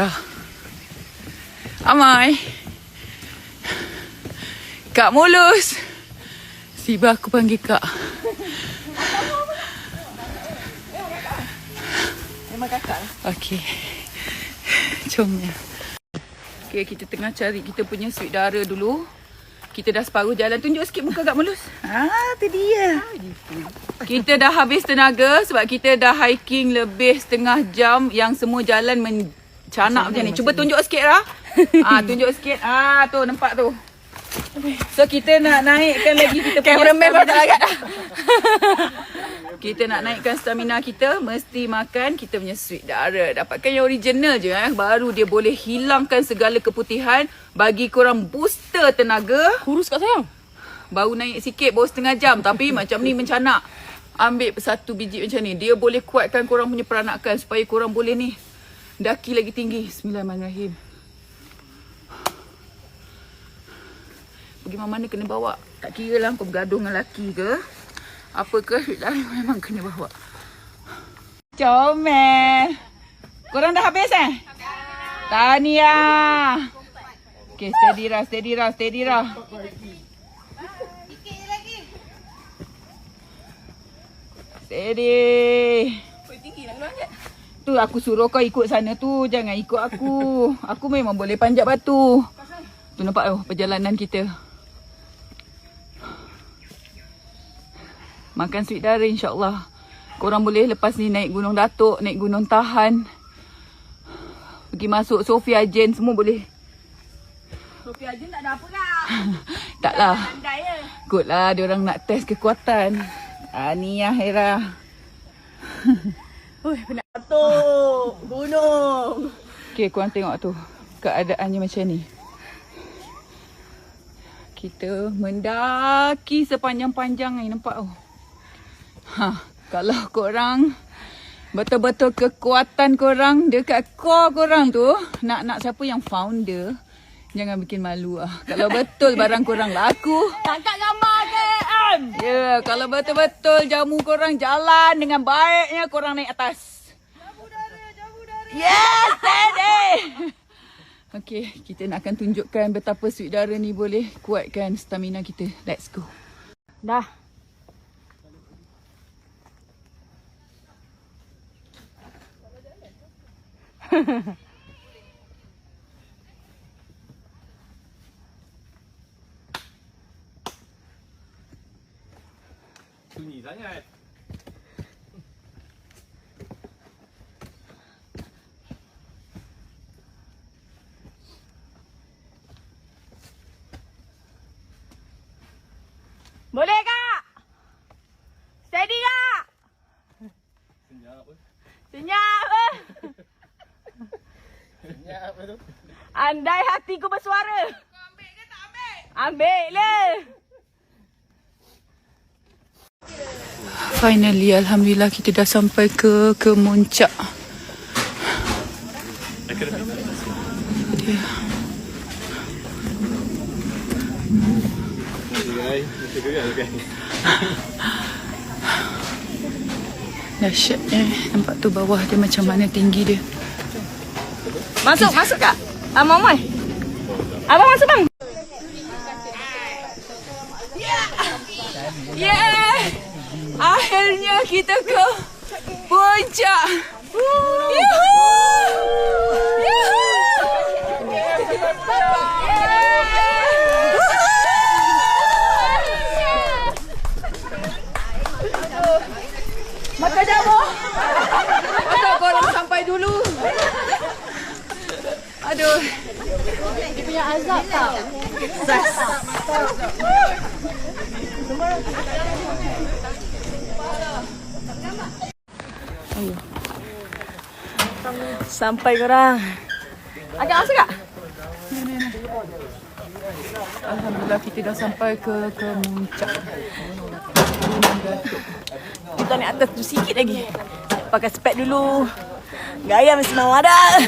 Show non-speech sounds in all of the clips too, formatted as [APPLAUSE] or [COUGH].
Rah. Amai. Kak mulus. Tiba aku panggil kak. Memang kakak lah. Okey. Comel. Okey, kita tengah cari kita punya sweet dara dulu. Kita dah separuh jalan. Tunjuk sikit muka Kak Mulus. Ah, tu dia. Kita dah habis tenaga sebab kita dah hiking lebih setengah jam yang semua jalan mencanak macam ni. Cuba tunjuk sikit Ra. [LAUGHS] Ah, tunjuk sikit. Ah, tu nampak tu. So kita nak naikkan lagi kita punya Cameraman pun tak agak [LAUGHS] kita nak naikkan stamina kita Mesti makan kita punya sweet dara Dapatkan yang original je eh Baru dia boleh hilangkan segala keputihan Bagi korang booster tenaga Kurus kat sayang. Baru naik sikit baru setengah jam Tapi [LAUGHS] macam ni mencanak Ambil satu biji macam ni Dia boleh kuatkan korang punya peranakan Supaya korang boleh ni Daki lagi tinggi. Bismillahirrahmanirrahim. Pergi mana-mana kena bawa. Tak kira lah kau bergaduh dengan lelaki ke. Apa ke [LAUGHS] Memang kena bawa? Comel. Korang dah habis eh? Tahniah. Okay steady Rah Steady Rah Steady Rah Steady. Tu aku suruh kau ikut sana tu. Jangan ikut aku. Aku memang boleh panjat batu. Tu nampak tu perjalanan kita. Makan sweet dara insyaAllah. Korang boleh lepas ni naik gunung Datuk, naik gunung Tahan. Pergi masuk Sofia Jen semua boleh. Sofia je tak ada apa [LAUGHS] kak. Taklah. Good lah dia orang nak test kekuatan. Ah, ni ya Hera. [LAUGHS] Ui, penat batuk. Gunung. Okay, korang tengok tu. Keadaannya macam ni. Kita mendaki sepanjang-panjang ni nampak tu. Ha, kalau korang betul-betul kekuatan korang dekat core korang tu, nak nak siapa yang founder, jangan bikin malu ah. Kalau betul barang korang laku, Tangkap gambar KM. Ya, yeah, kalau betul-betul jamu korang jalan dengan baiknya korang naik atas. Jamu dara, jamu dara. Yes, steady. [LAUGHS] Okey, kita nak akan tunjukkan betapa sweet dara ni boleh kuatkan stamina kita. Let's go. Dah. [LAUGHS] Sunyi sangat. Boleh kak? Steady kak? Senyap apa? Senyap apa? Senyap apa tu? Andai hatiku bersuara. Kau ambil ke tak ambil? Ambil lah. Finally, Alhamdulillah kita dah sampai ke ke muncak. Gerai. Mesti gerai kan? Dahsyat eh. Nampak tu bawah dia macam mana tinggi dia. Masuk, masuk kak. Abang Mai. Abang masuk bang. Yeah! Akhirnya kita ke puncak. Makan jamu. Atau korang sampai dulu. Aduh. Dia punya azab tau. Sampai korang. Agak masuk kak? Alhamdulillah kita dah sampai ke ke muncak. Kita naik atas tu sikit lagi. Pakai spek dulu. Gaya mesti mau ada. [LAUGHS]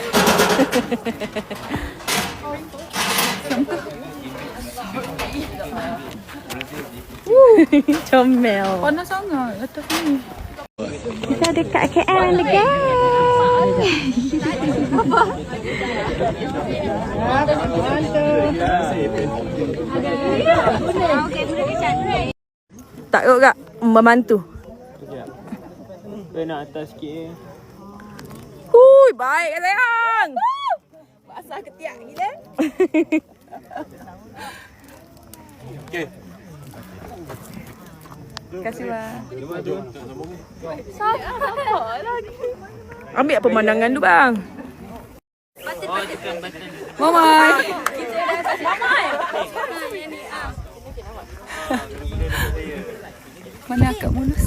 Comel. Panas sangat atas ni. Kita dekat KL lagi. Tak kot kak membantu. Kau nak atas sikit eh. Hui, baik sayang. Basah ketiak gila. [LAUGHS] Okay. Terima kasih bang. Tu. Ambil pemandangan tu bang. Mamai. Mana akak mulus?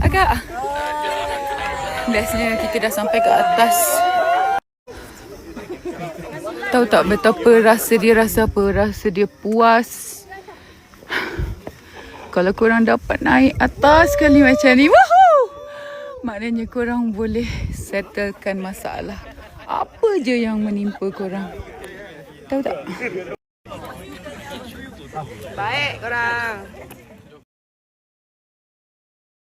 Agak. Biasanya kita dah sampai ke atas. Tahu tak betapa rasa dia rasa apa? Rasa dia puas. Kalau korang dapat naik atas sekali macam ni. Woohoo! Maknanya korang boleh settlekan masalah. Apa je yang menimpa korang. Tahu tak? Baik korang.